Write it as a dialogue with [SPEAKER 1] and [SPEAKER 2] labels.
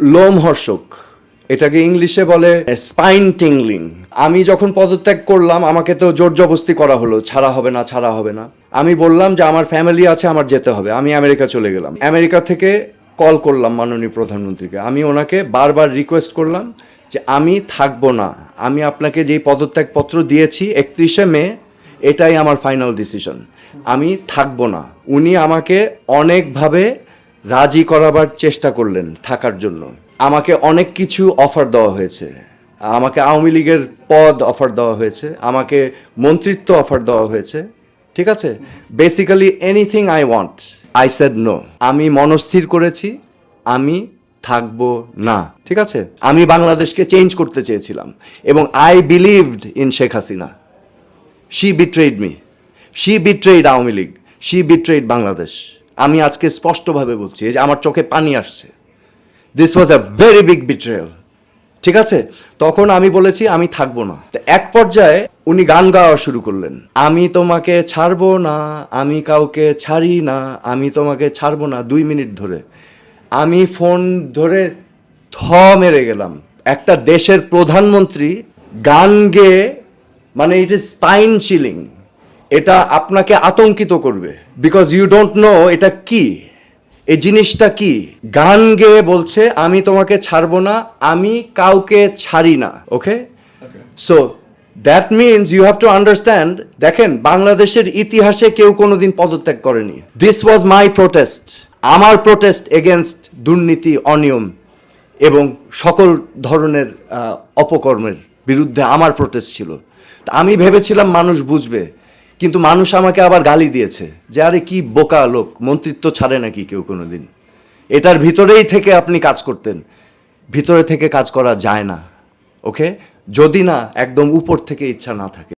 [SPEAKER 1] লোমহর্ষক, এটাকে ইংলিশে বলে স্পাইন টিংলিং আমি যখন পদত্যাগ করলাম, আমাকে তো জোর জবস্তি করা হলো, ছাড়া হবে না, ছাড়া হবে না। আমি বললাম যে, আমার ফ্যামিলি আছে, আমার যেতে হবে। আমি আমেরিকা চলে গেলাম। আমেরিকা থেকে কল করলাম মাননীয় প্রধানমন্ত্রীকে। আমি ওনাকে বারবার রিকোয়েস্ট করলাম যে, আমি থাকব না। আমি আপনাকে যেই পদত্যাগপত্র দিয়েছি, একত্রিশে মে, এটাই আমার ফাইনাল ডিসিশন আমি থাকব না। উনি আমাকে অনেকভাবে রাজি করাবার চেষ্টা করলেন থাকার জন্য। আমাকে অনেক কিছু অফার দেওয়া হয়েছে। আমাকে আওয়ামী লীগের পদ অফার দেওয়া হয়েছে। আমাকে মন্ত্রিত্ব অফার দেওয়া হয়েছে। ঠিক আছে? Basically anything I want I said no আমি মনস্থির করেছি, আমি থাকব না। ঠিক আছে? আমি বাংলাদেশকে চেঞ্জ করতে চেয়েছিলাম। এবং I believed in Sheikh Hasina she betrayed me she betrayed Awami League. She betrayed Bangladesh. আমি আজকে স্পষ্টভাবে বলছি যে আমার চোখে পানি আসছে। This was a very big betrayal ঠিক আছে? তখন আমি বলেছি, আমি থাকব না। তো এক পর্যায়ে উনি গান গাওয়া শুরু করলেন। আমি তোমাকে ছাড়বো না, আমি কাউকে ছাড়ি না, আমি তোমাকে ছাড়বো না। দুই মিনিট ধরে আমি ফোন ধরে থ মেরে গেলাম। একটা দেশের প্রধানমন্ত্রী গান গেয়ে মানে ইট ইজ স্পাইন চিলিং এটা আপনাকে আতঙ্কিত করবে। বিকজ ইউ ডোন্ট নো এটা কি। এই জিনিসটা কি। গান গেয়ে বলছে আমি তোমাকে ছাড়বো না আমি কাউকে ছাড়ি না। Okay so that means you have to understand দেখেন বাংলাদেশের ইতিহাসে কেউ কোনোদিন পদত্যাগ করেনি। দিস ওয়াজ মাই প্রোটেস্ট আমার প্রোটেস্ট এগেনস্ট দুর্নীতি অনিয়ম এবং সকল ধরনের অপকর্মের বিরুদ্ধে আমার প্রোটেস্ট ছিল। তা আমি ভেবেছিলাম মানুষ বুঝবে। কিন্তু মানুষ আমাকে আবার গালি দিয়েছে যে, আরে, কি বোকা লোক, মন্ত্রিত্ব ছাড়ে নাকি কেউ কোনো দিন এটার ভিতরেই থেকে আপনি কাজ করতেন। ভিতরে থেকে কাজ করা যায় না ওকে যদি না, একদম উপর থেকে ইচ্ছা না থাকে।